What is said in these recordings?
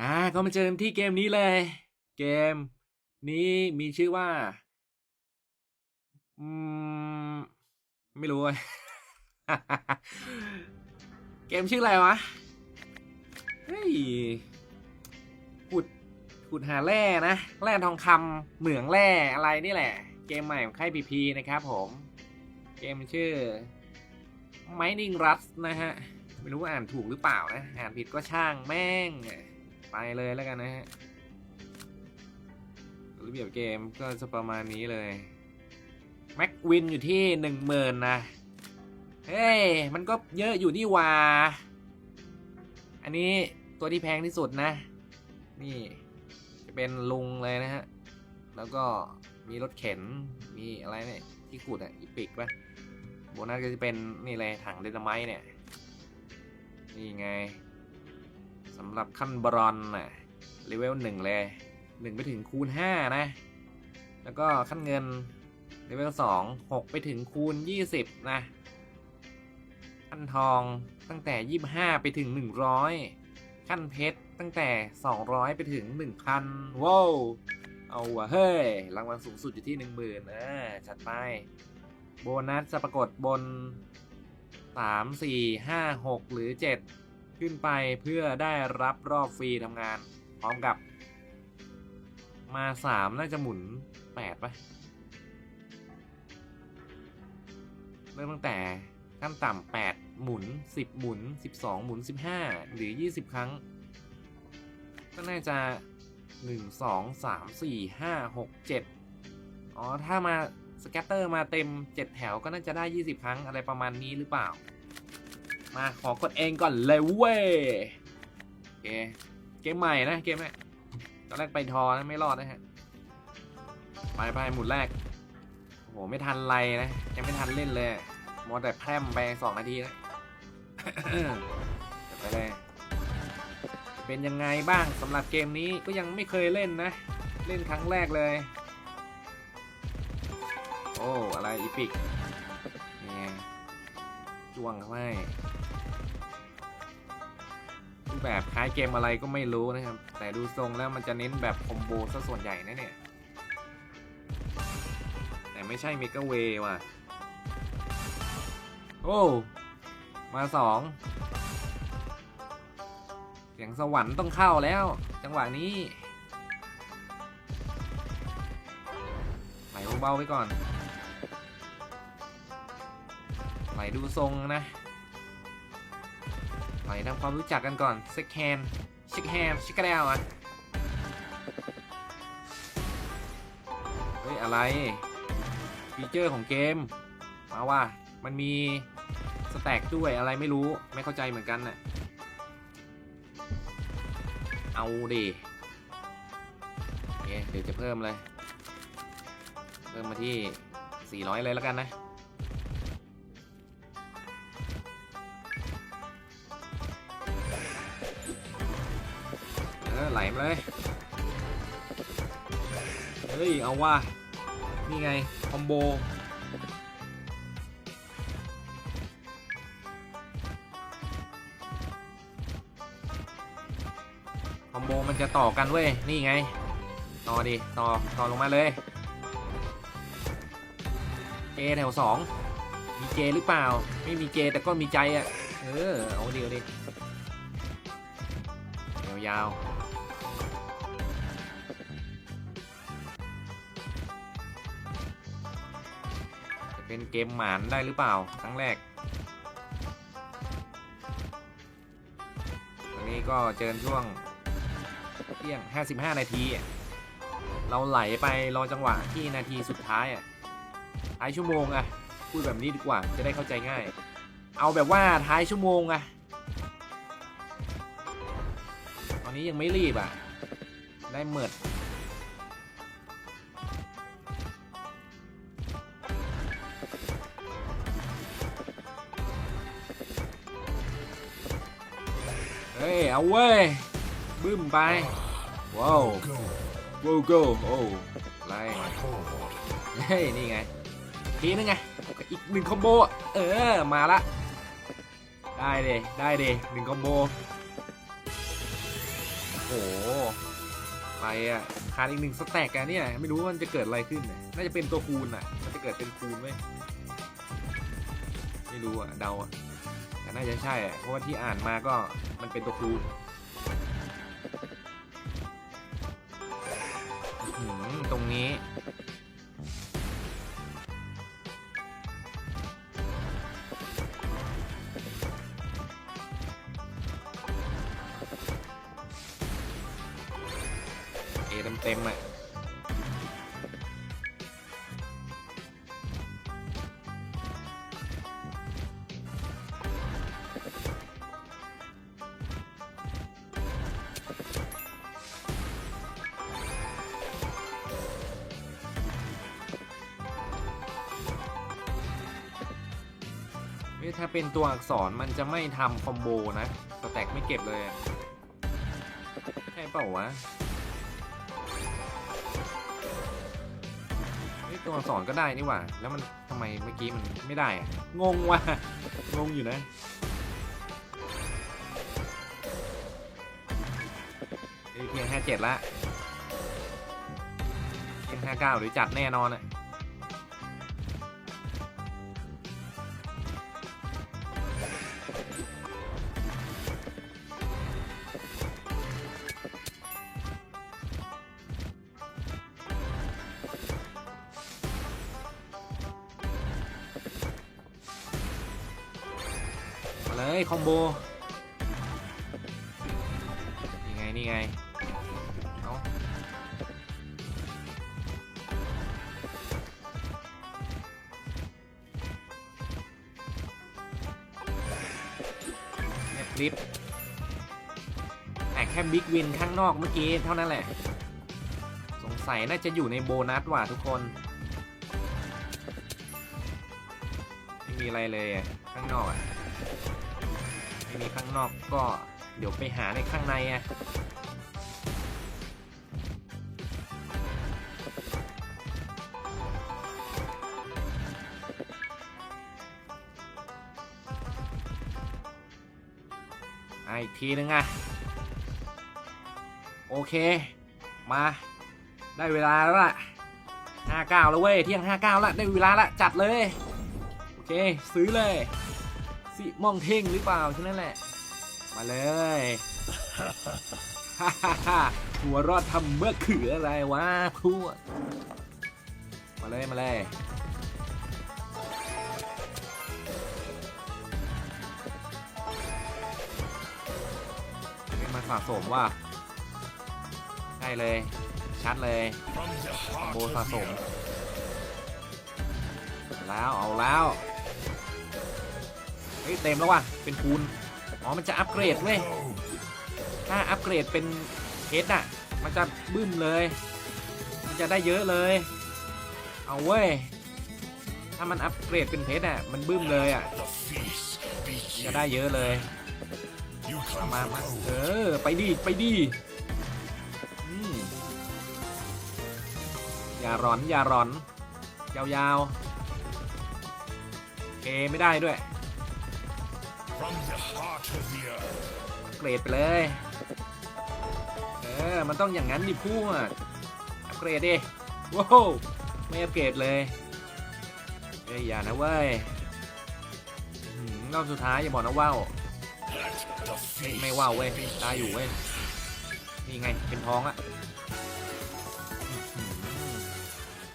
อ่าก็มาเจอกันที่เกมนี้เลย เกมนี้มีชื่อว่า อืม ไม่รู้อะเกมชื่ออะไรวะ เฮ้ยขุดขุดหาแร่นะ แร่ทองคำเหมืองแร่อะไรนี่แหละ เกมใหม่ของค่ายพีพีนะครับผม เกมชื่อ Mining Rust นะฮะ ไม่รู้ว่าอ่านถูกหรือเปล่านะ อ่านผิดก็ช่างแม่ง ไปเลยแล้วกันนะฮะระเบียบเกมก็จะประมาณนี้เลยแม็กวินอยู่ที่หนึ่งหมื่นนะ เฮ้ย มันก็เยอะอยู่นี่ว่า อันนี้ตัวที่แพงที่สุดนะ นี่จะเป็นลุงเลยนะฮะ แล้วก็มีรถเข็น มีอะไรเนี่ยที่ขุดอะอีปิกปะโบนัสก็จะเป็นนี่เลยถังเดนไมต์เนี่ย นี่ไง สำหรับขั้นบรอนน่ะเลเวลหนึ่งเลยหนึ่งไปถึงคูณห้านะ แล้วก็ขั้นเงินเลเวลสองหกไปถึงคูณยี่สิบนะขั้นทองตั้งแต่ยี่ห้าไปถึงหนึ่งร้อยขั้นเพชรตั้งแต่สองร้อยไปถึงหนึ่งพันว้าวเอาวะเฮ้ยรางวัลสูงสุดอยู่ที่หนึ่งหมื่นเออจัดไป โบนัสจะปรากฏบนสามสี่ห้าหกหรือเจ็ด ขึ้นไปเพื่อได้รับรอบฟรีทำงาน พร้อมกับ มาสามน่าจะหมุนแปดปะเริ่มตั้งแต่ขั้นต่ำแปดหมุนสิบหมุนสิบสองหมุนสิบห้าหรือยี่สิบครั้ง ก็น่าจะหนึ่งสองสามสี่ห้าหกเจ็ดอ๋อ ถ้ามาสแกตเตอร์มาเต็ม7แถวก็น่าจะได้20ครั้งอะไรประมาณนี้หรือเปล่า มาขอกดเองก่อนเลยเว้ยเคเกมใหม่นะเกมนี้ตอนแรกไปทอนะไม่รอดนะฮะไปไปหมุนแรกโอ้โหไม่ทันไรนะยังไม่ทันเล่นเลยมอแต่แพร่มไปสองนาทีนะไปเลยเป็นยังไงบ้างสำหรับเกมนี้ก็ยังไม่เคยเล่นนะ เล่นครั้งแรกเลย โอ้อะไรอีพิกเนี่ยจ้วงเข้าให้รูป แบบคล้ายเกมอะไรก็ไม่รู้นะครับ แต่ดูทรงแล้วมันจะเน้นแบบคอมโบซะส่วนใหญ่นะเนี่ย แต่ไม่ใช่เมกะเวว่ะ โอ้ มาสองเสียงสวรรค์ต้องเข้าแล้ว จังหวะนี้ไหลเบาๆไว้ก่อนไหลดูทรงนะ ไหลทำความรู้จักกันก่อนเซ็กแฮนช็คแฮนเช็คกระเดวอะเฮ้ย อะไร ฟีเจอร์ของเกม มาว่ามันมีสแต็กด้วยอะไรไม่รู้ไม่เข้าใจเหมือนกันน่ะ เอาดิเดี๋ยวจะเพิ่มเลย เพิ่มมาที่ 400 เลยแล้วกันนะ อไหลมาเลย เฮ้ย เอาว่า นี่ไง คอมโบ คอมโบมันจะต่อกันเว้ย นี่ไง ต่อดิ ต่อ ต่อลงมาเลยเจแถวสอง มีเจหรือเปล่า ไม่มีเจแต่ก็มีใจอะ เออ เอาดิเอาดิยาวๆ เป็นเกมหมานได้หรือเปล่า ครั้งแรกวันนี้ก็เจอช่วงเที่ยง 55 นาที เราไหลไปรอจังหวะที่นาทีสุดท้ายอะท้ายชั่วโมงอะพูดแบบนี้ดีกว่า จะได้เข้าใจง่าย เอาแบบว่าท้ายชั่วโมงอะตอนนี้ยังไม่รีบอะ ได้เมิด เฮ้ยเอาเว้ยบึ้มไปว้าว Go, ว้าว go โอ้ไรเฮ้ยนี่ไงทีนึงไงอีกหนึ่งคอมโบเออมาละได้เดได้เดหนึ่งคอมโบโหอะไรอะขาดอีกหนึ่งสแต็กอะเนี่ยไม่รู้ว่ามันจะเกิดอะไรขึ้นเนี่ยน่าจะเป็นตัวคูณอะมันจะเกิดเป็นคูณไหมไม่รู้อะเดาอะ แต่น่าจะใช่อะเพราะว่าที่อ่านมาก็มันเป็นตัวคูณตรงนี้ เอเต็มเต็มๆอะ ถ้าเป็นตัวอักษรมันจะไม่ทำคอมโบนะสแต็กไม่เก็บเลยใช่เปล่าวะเฮ้ยตัวอักษรก็ได้นี่หว่า แล้วมันทำไมเมื่อกี้มันไม่ได้อะงงว่ะงงอยู่นะเฮ้ยเพียงห้าเจ็ดละเพียงห้าเก้าหรือจัดแน่นอนอะ เลยคอมโบนี่ไงนี่ไงเอาเนี่ยคลิปแต่แค่บิ๊กวินข้างนอกเมื่อกี้เท่านั้นแหละ สงสัยน่าจะอยู่ในโบนัสว่ะทุกคนไม่มีอะไรเลยข้างนอกอะ มีข้างนอกก็เดี๋ยวไปหาในข้างในอะอีกทีนึงอะโอเค มา ได้เวลาแล้วล่ะ59แล้วเว้ย เที่ยง59แล้ว ได้เวลาละจัดเลย โอเค ซื้อเลย สิมองเท่งหรือเปล่าแค่นั้นแหละ มาเลยฮ่าฮ่าฮ่าหัวรอดทำเมื่อขืออะไรวะพวกมาเลยมาเลยม่มาสะสมว่าใช่เลย ชัดเลยโบสะสม แล้วเอาแล้ว ฮ้ยเต็มแล้วว่ะ เป็นคูณ อ๋อ มันจะอัปเกรดเว้ย ถ้าอัปเกรดเป็นเพชรอะ มันจะบึ้มเลย มันจะได้เยอะเลย เอาเว้ย ถ้ามันอัปเกรดเป็นเพชรอะ มันบึ้มเลยอะ จะได้เยอะเลย มา มา เออ ไปดิไปดิอืมอย่าร้อน อย่าร้อน ยาวๆเคไม่ได้ด้วย เกรดไปเลย เออ มันต้องอย่างนั้นดิพูดอัปเกรดดิว้าวไม่อัปเกรดเลยเฮ้ยอย่านะเว้ยอื้อหือรอบสุดท้ายอย่าบอกนะว่าว Let the ไม่ feast ไม่ว่าวเว้ย begin. ได้อยู่เว้ยนี่ไงเป็นท้องอะอื้อหือ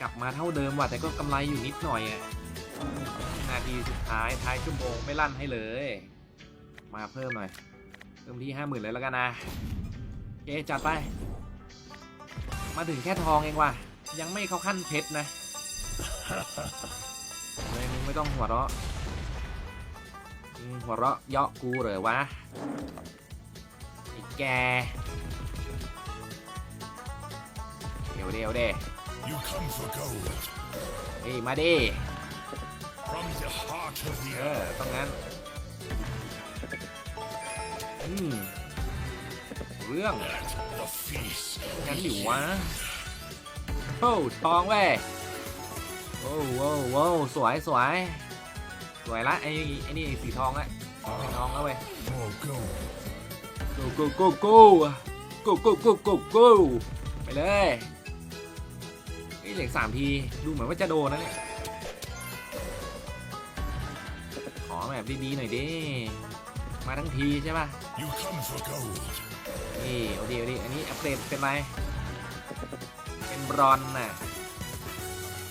กลับมาเท่าเดิมว่ะแต่ก็กำไรอยู่นิดหน่อยอะนา ทีสุดท้ายท้ายชั่วโมงไม่ลั่นให้เลย มาเพิ่มหน่อยเพิ่มที่ห้าหมื่นเลยแล้วกันนะโอเคจัดไป มาถึงแค่ทองเองว่ะ ยังไม่เข้าขั้นเพชรนะเลยมึงไม่ต้องหัวเราะมึงหัวเราะเยาะกูเหรอวะไอ้แกเดี๋ยวเดี๋ยวเด้ You come for gold. เฮ้ยมาดิ เออ earth. ต้องงั้นอืมเรื่อง Let the feast งั้นดิวะโอ้ทองเว้ยโอ้โว้โว้สวยสวยสวยละไอ้ไอ้นี่สีทองละสีทองแล้วเว้ย More gold. go go go go go go go go go ไปเลยไอ้ยเหล็กสามที ดูเหมือนว่าจะโดนนะเนี่ย แบบดีๆหน่อยดิมาทั้งทีใช่ป่ะ You come for gold. นี่เอาดีเอาดีอันนี้อัปเกรดเป็นไร เป็นบรอนซ์น่ะ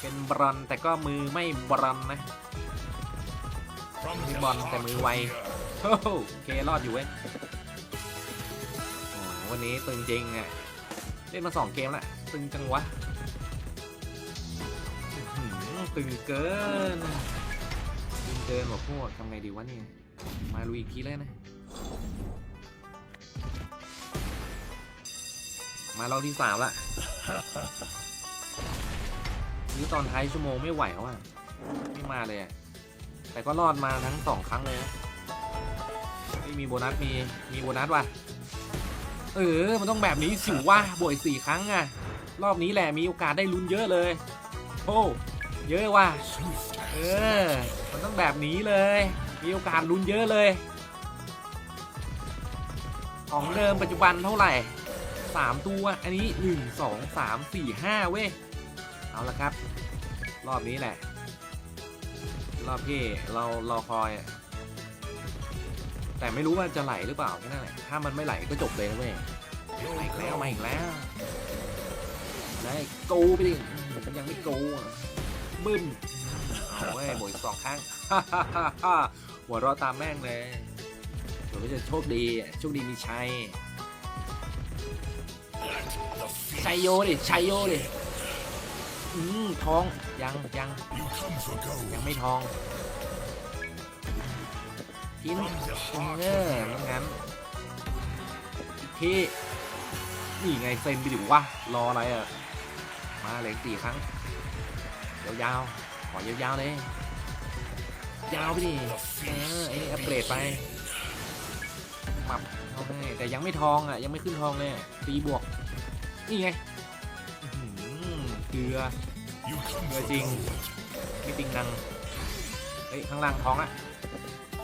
เป็นบรอนซ์แต่ก็มือไม่บรอนซ์นะ From มื the อบอล heart แต่ of มื the อไว earth. โอ้โหโอเครอดอยู่เว้ยโอ้โหวันนี้ตึงจริงอะเล่นมาสองเกมละตึงจังวะอื้อหือตึงเกิน ตึงเกินบอกพวกทำไงดีวะเนี่ย มาลุยอีกทีเลยนะ มารอบที่สามละนี่ตอนท้ายชั่วโมงไม่ไหวแล้วอะ ไม่มาเลยอะ แต่ก็รอดมาทั้งสองครั้งเลยนะไม่มีโบนัสมี มีโบนัสว่ะ เออ มันต้องแบบนี้สิวะบวกอีกสี่ครั้งอะ รอบนี้แหละมีโอกาสได้ลุ้นเยอะเลย โอ้ เยอะว่ะ เออ มันต้องแบบนี้เลย มีโอกาสลุ้นเยอะเลย ของเดิมปัจจุบันเท่าไหร่สามตัว อันนี้หนึ่งสองสามสี่ห้าเว้ย เอาละครับ รอบนี้แหละ รอบที่เรารอคอย แต่ไม่รู้ว่าจะไหลหรือเปล่าแค่นั้นแหละ ถ้ามันไม่ไหลก็จบเลยนะเว้ยมาอีกแล้วมาอีกแล้วได้กูไปดิยังไม่กูอะบึ้ม เอาเว้ยบวกอีกสองครั้งหัวเราะตามแม่งเลยเดี๋ยวก็จะโชคดีอะโชคดีมีชัย Let the feast. ชัยโยดิชัยโยดิอืมทองยังยัง You come for ยัง gold. ไม่ทองทิ้น From the heart เอ of อ the ไม่ earth. งั้นอีกทีนี่ไงเซ็นไปดิวะรออะไรอะมาเลยสี่ครั้งยาวๆ ขอยาวๆเลย ยาวไปดิเออไอ้นี่อัปเกรดไปหมับเอาให้แต่ยังไม่ทองอะ ยังไม่ขึ้นทองเลยอะตีบวก นี่ไงอื้อหือเกลือ You come Người for Trinh. gold. ไม่ติงนังเฮ้ยข้างล่างทองอะ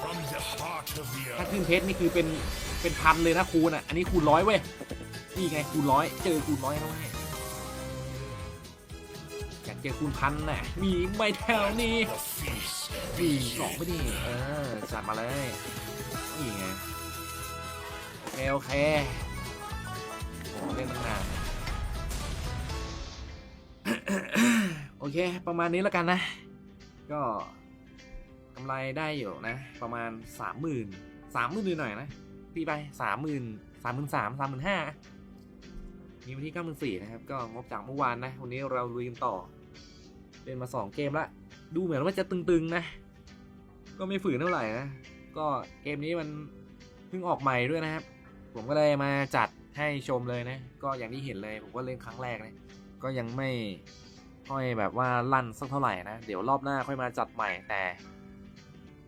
From the heart of the ถ้า earth. ขึ้นเพชรนี่คือเป็นเป็นพันเลยนะคูณอะ อันนี้คูณร้อยเว้ย นี่ไงคูณร้อย เจอคูณร้อยเข้าให้อยาก เจอคูณพันน่ะมีไม่แถวนี้ The feast. นี่สองไม่ดีเออจัดมาเลยนี่ไงโอเคโอเคโอ้เล่นตั้งนานโอเค ประมาณนี้แล้วกันนะ ก็กำไรได้อยู่นะ ประมาณสามหมื่นสามหมื่นหน่อยนะตีไปสามหมื่นสามหมื่นสามสามหมื่นห้ามีวันที่เก้าหมื่นสี่นะครับ ก็งบจากเมื่อวานนะ วันนี้เราลุยกันต่อ เล่นมาสองเกมละดูเหมือนว่าจะตึงๆนะ ก็ไม่ฝืนเท่าไหร่นะ ก็เกมนี้มันเพิ่งออกใหม่ด้วยนะครับ ผมก็เลยมาจัดให้ชมเลยนะ ก็อย่างที่เห็นเลยผมก็เล่นครั้งแรกนะก็ยังไม่ค่อยแบบว่าลั่นสักเท่าไหร่นะ เดี๋ยวรอบหน้าค่อยมาจัดใหม่แต่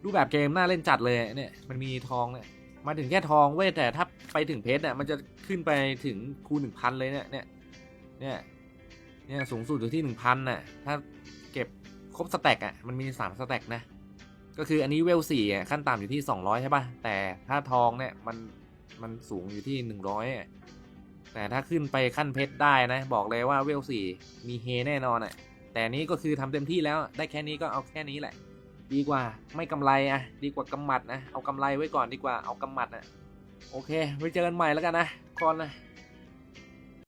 รูปแบบเกมน่าเล่นจัดเลยเนี่ยมันมีทองเนี่ยมาถึงแค่ทองเว้ยแต่ถ้าไปถึงเพชรเนี่ยมันจะขึ้นไปถึงคูณหนึ่งพันเลยเนี่ยเนี่ยเนี่ย เนี่ยสูงสุดอยู่ที่หนึ่งพันน่ะถ้าเก็บครบสแต็กอะมันมีสามสแต็กนะก็คืออันนี้เวลสี่อะขั้นต่ำอยู่ที่สองร้อยใช่ป่ะแต่ถ้าทองเนี่ยมันมันสูงอยู่ที่หนึ่งร้อยแต่ถ้าขึ้นไปขั้นเพชรได้นะ บอกเลยว่าเวลสี่มีเฮแน่นอนอะแต่นี้ก็คือทำเต็มที่แล้วได้แค่นี้ก็เอาแค่นี้แหละ ดีกว่าไม่กำไรอะดีกว่ากำหมัดนะเอากำไรไว้ก่อนดีกว่าเอากำหมัดอะโอเคไว้เจอกันใหม่แล้วกันนะคอนนะ